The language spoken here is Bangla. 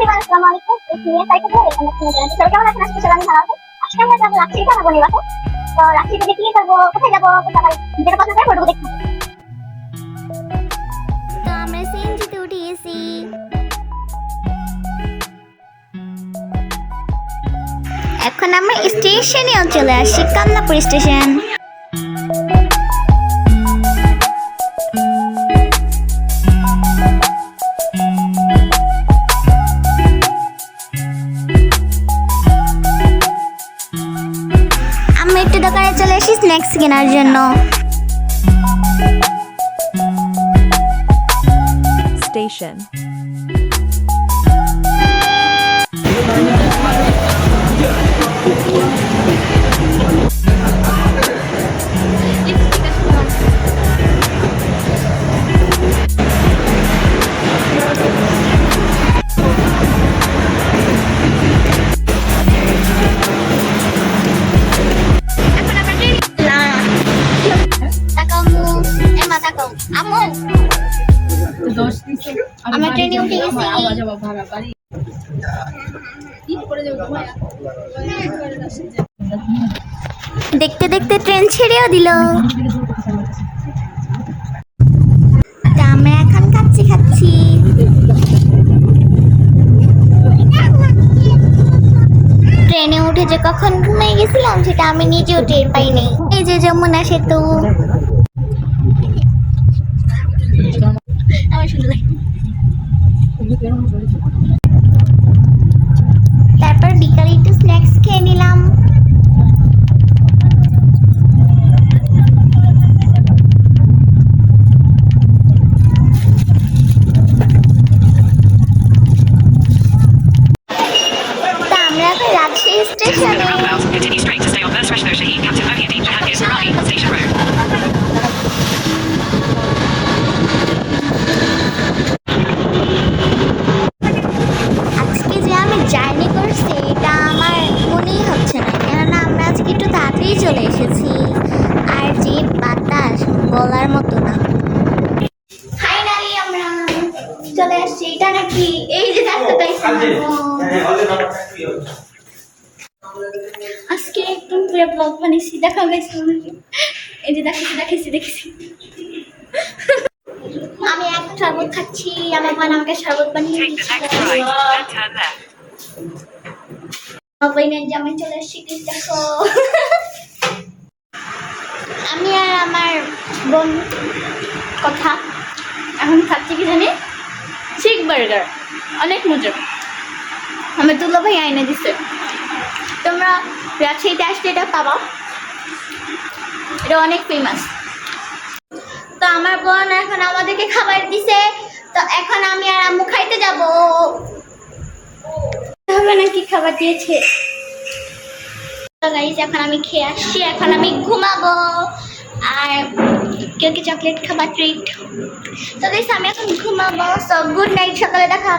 এভরিওয়ান আসসালামু আলাইকুম it's me cycle welcome to সবাই কেমন আছেন? আজকে সবাই ভালো আজকে আমরা যাব রাজশাহীতে আমার বোনের বাসায় তো রাজশাহীতে কি করব কোথায় যাব? কোথায় যাব যেটা পছন্দ করে ফটো দেখতে তো আমরা সিএনজিতে উঠে এখন আমরা স্টেশনেও চলে আসি Kamalapur station. দোকানে চলে আসি স্ন্যাক্স কেনার জন্য station. দেখতে দেখতে ট্রেন ছেড়েও দিল। আমরা এখন কাচ্চি খাচ্ছি। ট্রেনে উঠে যে কখন ঘুমিয়ে গেছিলাম, সেটা আমি নিজেও টের পাইনি এই যে যমুনা সেতু। খেয়ে নিলাম। আমরা এখন রাজশাহী স্টেশনে আসছি এটা নাকি? এই যে রাস্তাটা আজকে একদম পুরো ব্লগ বানিয়েছি দেখা গেছে এই যে দেখেছি দেখেছি দেখেছি আমি এখন শরবত খাচ্ছি আমার বোন আমাকে শরবত বানিয়ে left. অবৈনের জামাই চলে আসছি দেখো। আমি আর আমার বোন কথা। এখন খাচ্ছি কি জানি? চিক বার্গার অনেক মজা। আমার দুলা ভাই আইনে দিছে। তোমরা রাজশাহীতে আসলে এটা পাবা। এটা অনেক ফেমাস তো আমার বোন এখন আমাদেরকে খাবার দিছে। তো এখন আমি আর আম্মু খাইতে যাব। হবে না কি খাবার দিয়েছে? এখন আমি খেয়ে আসছি। এখন আমি ঘুমাবো। আর কেউ কি চকলেট খাবার ট্রিট তো আমি এখন ঘুমাবো সব গুড নাইট সকালে দেখা